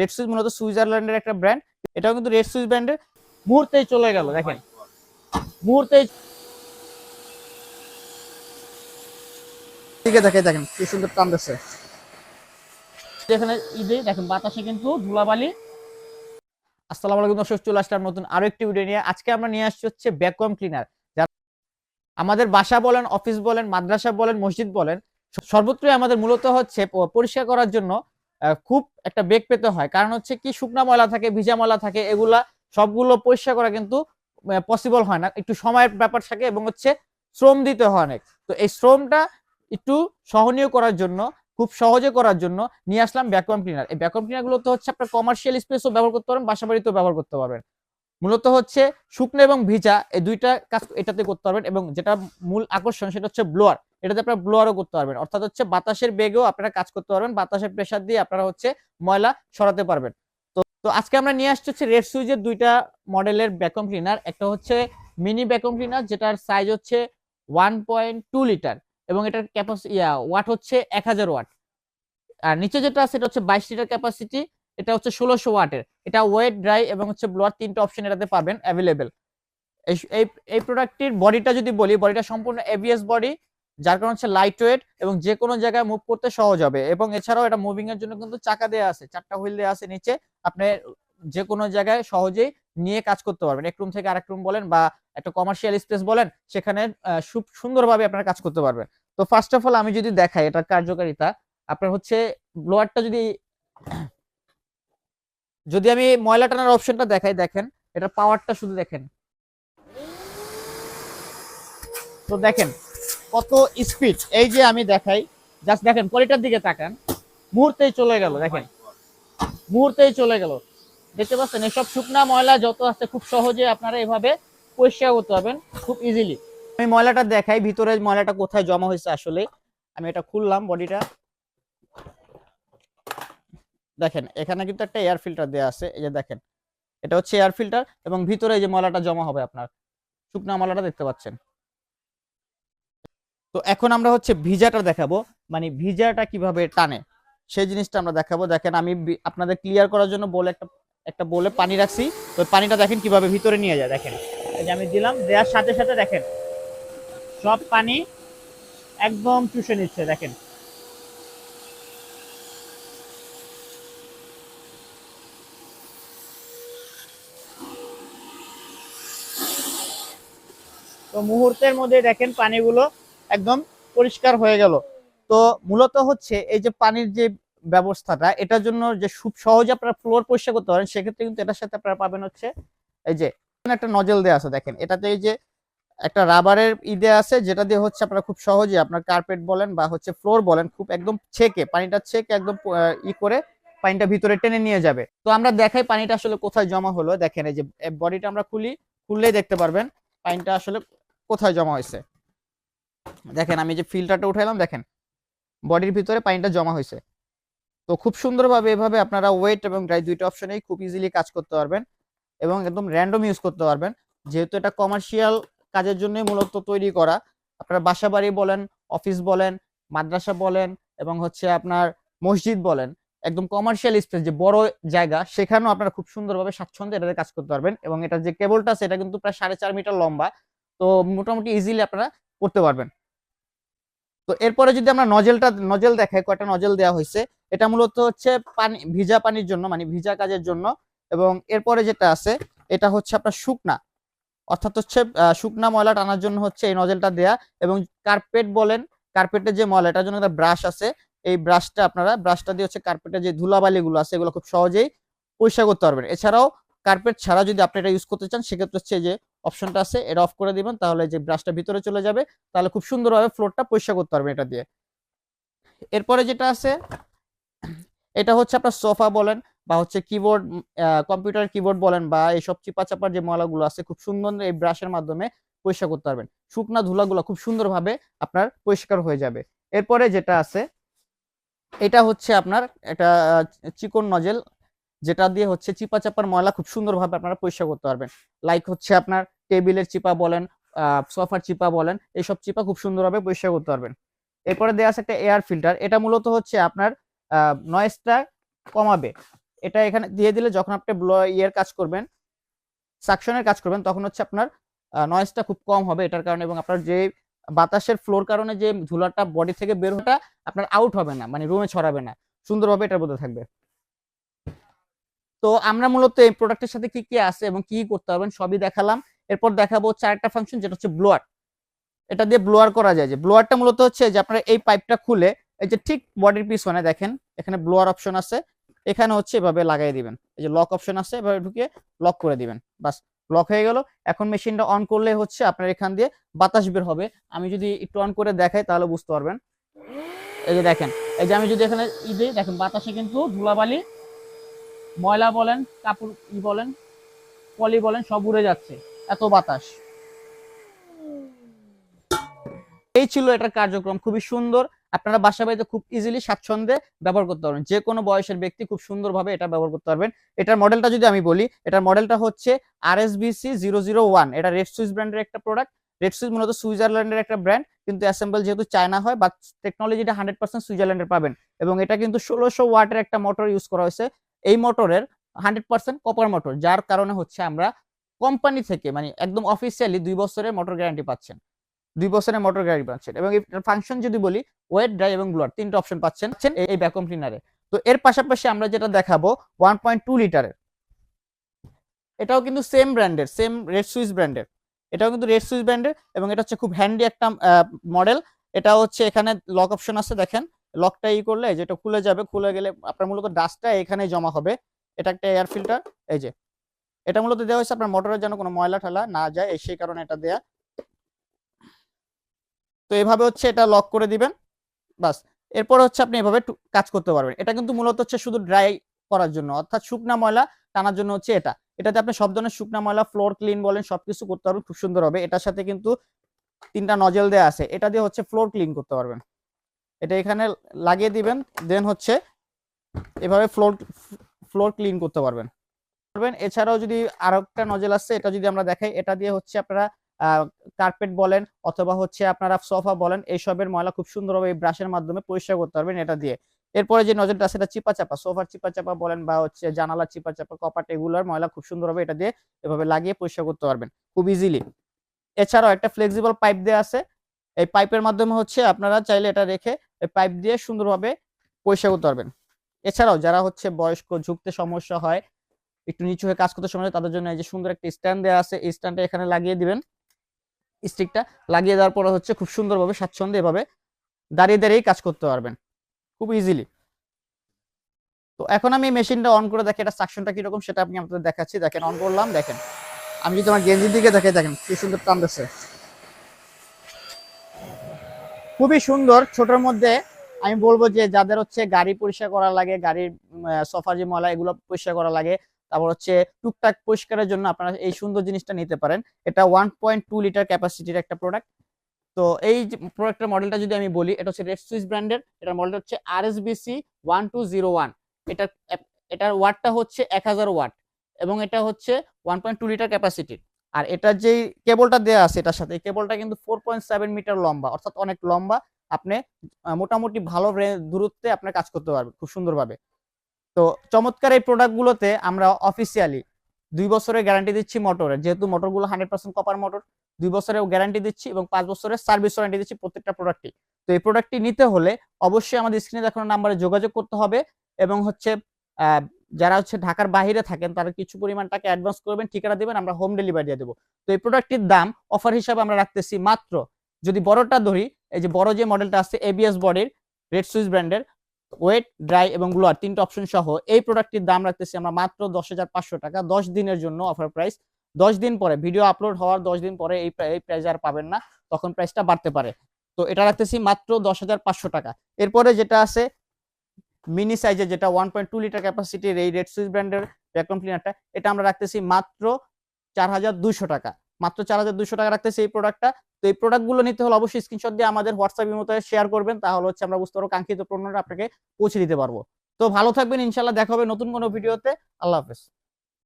Red switch মূলত সুইজারল্যান্ডের একটা ব্র্যান্ড এটাও কিন্তু রেড সুইচ ব্র্যান্ডের মুহূর্তেই চলে গেল দেখেন। মুহূর্তেই দিকে দেখে দেখেন কি সুন্দর টানতেছে। এখানে ঈদে দেখেন বাতাসে কিন্তু ধুলাবালি। আসসালামু আলাইকুম দর্শক চলে আসলাম নতুন আরও একটি ভিডিও নিয়ে। আজকে আমরা নিয়ে আসছি হচ্ছে ভ্যাকুয়াম ক্লিনার আমাদের বাসা বলেন অফিস বলেন মাদ্রাসা বলেন মসজিদ বলেন সর্বত্রই আমাদের মূলত হচ্ছে পরিষ্কার করার জন্য খুব একটা বেগ পেতে হয়। কারণ হচ্ছে কি, শুকনা ময়লা থাকে, ভিজা ময়লা থাকে, এগুলা সবগুলো পরিষ্কার করা কিন্তু পসিবল হয় না। একটু সময়ের ব্যাপার থাকে এবং হচ্ছে শ্রম দিতে হয় অনেক। তো এই শ্রমটা একটু সহনীয় করার জন্য, খুব সহজে করার জন্য নিয়ে আসলাম ভ্যাকুয়াম ক্লিনার এই ভ্যাকুয়াম ক্লিনারগুলো তো হচ্ছে আপনার কমার্শিয়াল স্পেসও ব্যবহার করতে পারবেন, বাসা বাড়িতেও ব্যবহার করতে পারবেন। মূলত হচ্ছে শুকনো এবং ভিজা, এই দুইটা কাজ এটাতে করতে পারবেন এবং যেটা মূল আকর্ষণ সেটা হচ্ছে ব্লোয়ার এটাতে আপনারা ব্লোয়ারও করতে পারবেন। অর্থাৎ হচ্ছে বাতাসের বেগেও আপনারা কাজ করতে পারবেন। বাতাসের প্রেসার দিয়ে আপনারা হচ্ছে ময়লা সরাতে পারবেন। তো তো আজকে আমরা নিয়ে আসছি হচ্ছে রেড সুইজের দুইটা মডেলের ভ্যাকুয়াম ক্লিনার একটা হচ্ছে মিনি ভ্যাকুয়াম ক্লিনার যেটার সাইজ হচ্ছে ওয়ান পয়েন্ট টু লিটার এবং এটার ক্যাপাসিটি ওয়াট হচ্ছে এক হাজার ওয়াট আর নিচে যেটা আছে, এটা হচ্ছে বাইশ লিটার ক্যাপাসিটি এটা হচ্ছে ষোলোশো ওয়াটের এটা ওয়েট ড্রাই এবং হচ্ছে ব্লোয়ার তিনটা অপশন এটাতে পাবেন অ্যাভেলেবেল এই এই প্রোডাক্টটির বডিটা যদি বলি বডিটা সম্পূর্ণ এবিএস বডি যার কারণ হচ্ছে লাইট ওয়েট এবং যে কোনো জায়গায় মুভ করতে সহজ হবে। এবং এছাড়াও এটা মুভিং এর জন্য কিন্তু চাকা দেওয়া আছে, চারটা হুইল দেওয়া আছে নিচে। আপনি যে কোনো জায়গায় সহজেই নিয়ে কাজ করতে পারবেন। এক রুম থেকে আরেক রুম বলেন বা একটা কমার্শিয়াল স্পেস বলেন, সেখানে খুব সুন্দরভাবে আপনারা কাজ করতে পারবেন। তো ফার্স্ট অফ অল আমি যদি দেখাই এটার কার্যকারিতা, আপনার হচ্ছে ব্লোয়ারটা যদি যদি আমি ময়লা টানার অপশনটা দেখাই, দেখেন এটা পাওয়ারটা শুধু দেখেন। তো দেখেন কত স্পিড এই যে আমি দেখাই জাস্ট দেখেন পলিটার দিকে তাকান। মুহূর্তেই চলে গেল, দেখেন। মুহূর্তেই চলে গেল। দেখতে পাচ্ছেন, এসব শুকনা ময়লা যত আছে খুব সহজে আপনারা এভাবে পরিষ্কার করতে পারবেন, খুব ইজিলি আমি ময়লাটা দেখাই ভিতরে ময়লাটা কোথায় জমা হয়েছে আসলে। আমি এটা খুললাম বডিটা। দেখেন, এখানে কিন্তু একটা এয়ার ফিল্টার দেওয়া আছে, এই যে দেখেন। এটা হচ্ছে এয়ার ফিল্টার এবং ভিতরে এই যে ময়লাটা জমা হবে আপনার। শুকনা ময়লাটা দেখতে পাচ্ছেন। তো এখন আমরা হচ্ছে ভিজাটা দেখাবো। মানে ভিজাটা কীভাবে টানে, সেই জিনিসটা আমরা দেখাবো। দেখেন আমি আপনাদের ক্লিয়ার করার জন্য বলে একটা একটা বলে পানি রাখছি। তো পানিটা দেখেন কীভাবে ভিতরে নিয়ে যায়, দেখেন। যে আমি দিলাম, দেওয়ার সাথে সাথে দেখেন, সব পানি একদম চুষে নিচ্ছে, দেখেন। তো মুহূর্তের মধ্যে দেখেন পানিগুলো একদম পরিষ্কার হয়ে গেল। তো মূলত হচ্ছে এই যে পানির যে ব্যবস্থাটা, এটার জন্য যে খুব সহজে আপনারা ফ্লোর পরিষ্কার করতে পারেন, সেক্ষেত্রে কিন্তু এটার সাথে আপনারা পাবেন হচ্ছে এই যে একটা নজল দেওয়া আছে দেখেন। এটাতে এই যে একটা রাবারের ইদে আছে, যেটা দিয়ে হচ্ছে আপনারা খুব সহজে আপনার কার্পেট বলেন বা হচ্ছে ফ্লোর বলেন, খুব একদম ছেকে, পানিটা ছেকে একদম ই করে পানিটা ভিতরে টেনে নিয়ে যাবে। তো আমরা দেখাই পানিটা আসলে কোথায় জমা হলো। দেখেন এই যে বডিটা আমরা খুলি, খুললেই দেখতে পারবেন, পানিটা আসলে কোথায় জমা হয়েছে। দেখেন, আমি যে ফিল্টারটা উঠাইলাম, দেখেন বডির ভিতরে পানিটা জমা হয়েছে তো খুব সুন্দরভাবে এভাবে আপনারা ওয়েট এবং ড্রাই দুইটা অপশনেই খুব ইজিলি কাজ করতে পারবেন এবং একদম র্যান্ডম ইউজ করতে পারবেন। যেহেতু এটা কমার্শিয়াল কাজের জন্যই মূলত তৈরি করা। আপনারা বাসা বাড়ি বলেন অফিস বলেন, মাদ্রাসা বলেন এবং হচ্ছে আপনার মসজিদ বলেন, একদম কমার্শিয়াল স্পেস যে বড় জায়গা, সেখানেও আপনারা খুব সুন্দরভাবে স্বাচ্ছন্দ্যে এটাতে কাজ করতে পারবেন এবং এটা যে কেবলটা আছে, এটা কিন্তু প্রায় সাড়ে চার মিটার লম্বা। তো মোটামুটি ইজিলি আপনারা করতে পারবেন। তো এরপরে যদি আমরা নজেলটা, নজেল দেখাই, কয়টা নজেল দেওয়া হয়েছে, এটা মূলত হচ্ছে পানি, ভিজা পানির জন্য মানে ভিজা কাজের জন্য। এবং এরপরে যেটা আছে, এটা হচ্ছে আপনার শুকনা। অর্থাৎ হচ্ছে শুকনা ময়লা টানার জন্য হচ্ছে এই নজেলটা দেয়া। এবং কার্পেট বলেন, কার্পেটের যে ময়লা, এটার জন্য একটা ব্রাশ আছে। এই ব্রাশটা আপনারা, ব্রাশটা দিয়ে হচ্ছে কার্পেটের যে ধুলাবালি গুলো আছে, এগুলো খুব সহজেই পরিষ্কার করতে পারবেন। এছাড়াও কার্পেট ছাড়া যদি আপনি এটা ইউজ করতে চান, সেক্ষেত্রে হচ্ছে যে অপশনটা আছে এটা অফ করে দিবেন তাহলে যে ব্রাশটা ভিতরে চলে যাবে তাহলে খুব সুন্দরভাবে ফ্লোরটা পরিষ্কার করতে পারবেন এটা দিয়ে। এরপরে যেটা আছে এটা হচ্ছে আপনার সোফা বলেন বা হচ্ছে কিবোর্ড কম্পিউটার কিবোর্ড বলেন বা এইসব চিপা চাপার যে ময়লাগুলো আছে খুব সুন্দর এই ব্রাশের মাধ্যমে পরিষ্কার করতে পারবেন। শুকনা ধুলাগুলো খুব সুন্দরভাবে আপনার পরিষ্কার হয়ে যাবে। এরপরে যেটা আছে এটা হচ্ছে আপনার আহ, চিকন নজেল যেটা দিয়ে হচ্ছে চিপা চাপার ময়লা খুব সুন্দরভাবে আপনারা পরিষ্কার করতে পারবেন। লাইক হচ্ছে আপনার টেবিলের চিপা বলেন সোফার চিপা বলেন, এইসব চিপা খুব সুন্দরভাবে পরিষ্কার করতে পারবেন। এরপরে দেওয়া আছে একটা এয়ার ফিল্টার এটা মূলত হচ্ছে আপনার নয়েজটা কমাবে। এটা এখানে দিয়ে দিলে যখন আপনি ইয়ের কাজ করবেন সাকশনের কাজ করবেন, তখন হচ্ছে আপনার নয়েজটা খুব কম হবে এটার কারণে এবং আপনার যে বাতাসের ফ্লোর কারণে যে ধুলাটা বডি থেকে বের হটা আপনার আউট হবে না মানে রুমে ছড়াবে না। সুন্দরভাবে এটার মধ্যে থাকবে। তো আমরা মূলত এই প্রোডাক্টের সাথে কি কি আছে এবং কি করতে পারবেন সবই দেখালাম। এরপর দেখাবো আরেকটা ফাংশন যেটা হচ্ছে ব্লোয়ার এটা দিয়ে ব্লোয়ার করা যায়। যে ব্লোয়ারটা মূলত হচ্ছে যে আপনারা এই পাইপটা খুলে, এই যে ঠিক বডির পিছনে দেখেন, এখানে ব্লোয়ার অপশন আছে। এখানে হচ্ছে এভাবে লাগাই দিবেন। এই যে লক অপশন আছে, এভাবে ঢুকিয়ে লক করে দিবেন। বাস লক হয়ে গেল। এখন মেশিনটা অন করলে হচ্ছে আপনার এখান দিয়ে বাতাস বের হবে। আমি যদি একটু অন করে দেখাই তাহলে বুঝতে পারবেন। এই যে দেখেন, এই যে আমি যদি এখানে ই দিই, দেখেন বাতাসে কিন্তু ধুলাবালি ময়লা বলেন, কাপড় ই বলেন, পলি বলেন, সব উড়ে যাচ্ছে। এত বাতাস। এই ছিল এটার কার্যক্রম। খুবই সুন্দর। আপনারা বাসা বাড়িতে খুব ইজিলি স্বাচ্ছন্দ্যে ব্যবহার করতে পারবেন। যে কোনো বয়সের ব্যক্তি খুব সুন্দরভাবে এটা ব্যবহার করতে পারবেন। এটার মডেলটা যদি আমি বলি, এটার মডেলটা হচ্ছে R S BC zero zero one এটা রেড সুইস ব্র্যান্ডের একটা প্রোডাক্ট রেড সুইস মূলত সুইজারল্যান্ডের একটা ব্র্যান্ড কিন্তু অ্যাসেম্বল যেহেতু চায়না হয় বা টেকনোলজিটা হান্ড্রেড পার্সেন্ট সুইজারল্যান্ডের পাবেন। এবং এটা কিন্তু ষোলোশো ওয়াটের একটা মোটর ইউজ করা হয়েছে। এই মোটরের হান্ড্রেড পার্সেন্ট কপার মোটর যার কারণে হচ্ছে আমরা কোম্পানি থেকে মানে একদম অফিসিয়ালি দুই বছরের মোটর গ্যারান্টি পাচ্ছেন। দুই বছরের মোটর গ্যারান্টি পাচ্ছেন। এবং ফাংশন যদি বলি ওয়েট ড্রাই এবং ব্লোয়ার তিনটা অপশন পাচ্ছেন এই ভ্যাকুয়াম ক্লিনারে তো এর পাশাপাশি আমরা যেটা দেখাবো ওয়ান পয়েন্ট টু লিটারের এটাও কিন্তু সেম ব্র্যান্ডের সেম রেড সুইস ব্র্যান্ডের এটাও কিন্তু রেড সুইস ব্র্যান্ডের এবং এটা হচ্ছে খুব হ্যান্ডি একটা মডেল এটা হচ্ছে এখানে লক অপশন আছে, দেখেন। লকটা ই করলে যেটা খুলে যাবে, খুলে গেলে আপনার মূলত ডাস্টটা এখানে জমা হবে। এটা একটা এয়ার ফিল্টার এই যে। এটা মূলত দেওয়া হয়েছে আপনার মোটরের যেন কোনো ময়লা ঠালা না যায় সেই কারণে এটা দেয়া। তো এভাবে হচ্ছে এটা লক করে দিবেন, বাস। এরপর হচ্ছে আপনি এভাবে কাজ করতে পারবেন। এটা কিন্তু মূলত হচ্ছে শুধু ড্রাই করার জন্য, অর্থাৎ শুকনা ময়লা টানার জন্য হচ্ছে এটা। এটাতে আপনি সব ধরনের শুকনা ময়লা ফ্লোর ক্লিন বলেন, সবকিছু করতে পারবেন, খুব সুন্দর হবে। এটার সাথে কিন্তু তিনটা নজেল দেওয়া আছে। এটা দিয়ে হচ্ছে ফ্লোর ক্লিন করতে পারবেন। এটা এখানে লাগিয়ে দিবেন দেন হচ্ছে এভাবে ফ্লোর ফ্লোর ক্লিন করতে পারবেন। পারবেন, এছাড়াও যদি আরও একটা নজেল আছে এটা যদি আমরা দেখাই, এটা দিয়ে হচ্ছে আপনারা কার্পেট বলেন অথবা হচ্ছে আপনারা সোফা বলেন এইসবের ময়লা খুব সুন্দরভাবে এই ব্রাশের মাধ্যমে পরিষ্কার করতে পারবেন এটা দিয়ে। এরপরে যে নজলটা এটা চিপা চাপা সোফার চিপা চাপা বলেন বা হচ্ছে জানালা চিপা চাপা কপাট এগুলোর ময়লা খুব সুন্দরভাবে এটা দিয়ে এভাবে লাগিয়ে পরিষ্কার করতে পারবেন, খুব ইজিলি এছাড়াও একটা ফ্লেক্সিবল পাইপ দেওয়া আছে, এই পাইপের মাধ্যমে হচ্ছে আপনারা চাইলে এটা রেখে পাইপ দিয়ে সুন্দরভাবে পরিষ্কার করতে পারবেন। এছাড়াও যারা হচ্ছে বয়স্ক, ঝুঁকতে সমস্যা হয়, একটু নিচু হয়ে কাজ করতে সমস্যা তাদের জন্য এই যে সুন্দর একটা স্ট্যান্ড দেওয়া আছে, এই স্ট্যান্ডটা এখানে লাগিয়ে দিবেন। স্টিকটা লাগিয়ে দেওয়ার পরে হচ্ছে খুব সুন্দরভাবে, স্বাচ্ছন্দ্যে এভাবে দাঁড়িয়ে দাঁড়িয়ে কাজ করতে পারবেন। খুব ইজিলি তো এখন আমি মেশিনটা অন করে দেখি, এটা সাকশনটা কীরকম সেটা আমি আপনাদের দেখাচ্ছি। দেখেন অন করলাম, দেখেন। আমি যদি আমার গেঞ্জির দিকে দেখে দেখেন কি সুন্দর টান টানতেছে। খুবই সুন্দর। ছোটর মধ্যে আমি বলব যে যাদের হচ্ছে গাড়ি পরিষ্কার করা লাগে, গাড়ির সোফা, যে ময়লা, এগুলো পরিষ্কার করা লাগে, তারপর হচ্ছে টুকটাক পরিষ্কারের জন্য আপনারা এই সুন্দর জিনিসটা নিতে পারেন। এটা ওয়ান পয়েন্ট টু লিটার ক্যাপাসিটির একটা প্রোডাক্ট তো এই প্রোডাক্টের মডেলটা যদি আমি বলি, এটা হচ্ছে রেড সুইস ব্র্যান্ডের এটার মডেল হচ্ছে R S BC one two zero one এটার এটার ওয়াটটা হচ্ছে এক হাজার ওয়াট এবং এটা হচ্ছে ওয়ান পয়েন্ট টু লিটার ক্যাপাসিটির আর এটার যেই কেবলটা দেওয়া আছে এটার সাথে, এই কেবলটা কিন্তু ফোর পয়েন্ট সেভেন মিটার লম্বা, অর্থাৎ অনেক লম্বা, আপনি মোটামুটি ভালো দূরত্বে আপনার কাজ করতে পারবেন খুব সুন্দরভাবে। তো চমৎকার এই প্রোডাক্টগুলোতে আমরা অফিসিয়ালি দুই বছরের গ্যারান্টি দিচ্ছি মোটরের যেহেতু মোটরগুলো হান্ড্রেড পার্সেন্ট কপার মোটর দুই বছরের গ্যারান্টি দিচ্ছি এবং পাঁচ বছরের সার্ভিস ওয়ারেন্টি দিচ্ছি প্রত্যেকটা প্রোডাক্টই তো এই প্রোডাক্টটি নিতে হলে অবশ্যই আমাদের স্ক্রিনে দেখানো নাম্বারে যোগাযোগ করতে হবে এবং হচ্ছে যারা হচ্ছে ঢাকার বাইরে থাকেন, তারা কিছু পরিমাণ টাকা অ্যাডভান্স করবেন, ঠিকানা দেবেন, আমরা হোম ডেলিভারি দিয়ে দেবো। তো এই প্রোডাক্টটির দাম অফার হিসাবে আমরা রাখতেছি মাত্র, যদি বড়টা ধরি, এই যে বড় যে মডেলটা আছে এবিএস বডির রেড সুইস ব্র্যান্ডের ওয়েট ড্রাই এবং ব্লোয়ার তিনটা অপশন সহ, এই প্রোডাক্টটির দাম রাখতেছি আমরা মাত্র দশ টাকা। দশ দিনের জন্য অফার প্রাইস দশ দিন পরে ভিডিও আপলোড হওয়ার দশ দিন পরে এই এই প্রাইস আর পাবেন না, তখন প্রাইসটা বাড়তে পারে। তো এটা রাখতেছি মাত্র দশ টাকা। এরপরে যেটা আছে মিনি সাইজের যেটা ওয়ান পয়েন্ট টু লিটার ক্যাপাসিটির এই রেড সুইস ব্র্যান্ডের ভ্যাকুয়াম ক্লিনারটা এটা আমরা রাখতেছি মাত্র চার হাজার দুইশো টাকা। মাত্র চার হাজার দুশো টাকা রাখতেছি এই প্রোডাক্টটা তো এই প্রোডাক্টগুলো নিতে হলে অবশ্যই স্ক্রিনশট দিয়ে আমাদের হোয়াটসঅ্যাপের মতো শেয়ার করবেন, তাহলে হচ্ছে আমরা বুঝতে পারব কাঙ্ক্ষিত পণ্যটা আপনাকে পৌঁছে দিতে পারব। তো ভালো থাকবেন ইনশাল্লাহ দেখা হবে নতুন কোনো ভিডিওতে আল্লাহ হাফেজ।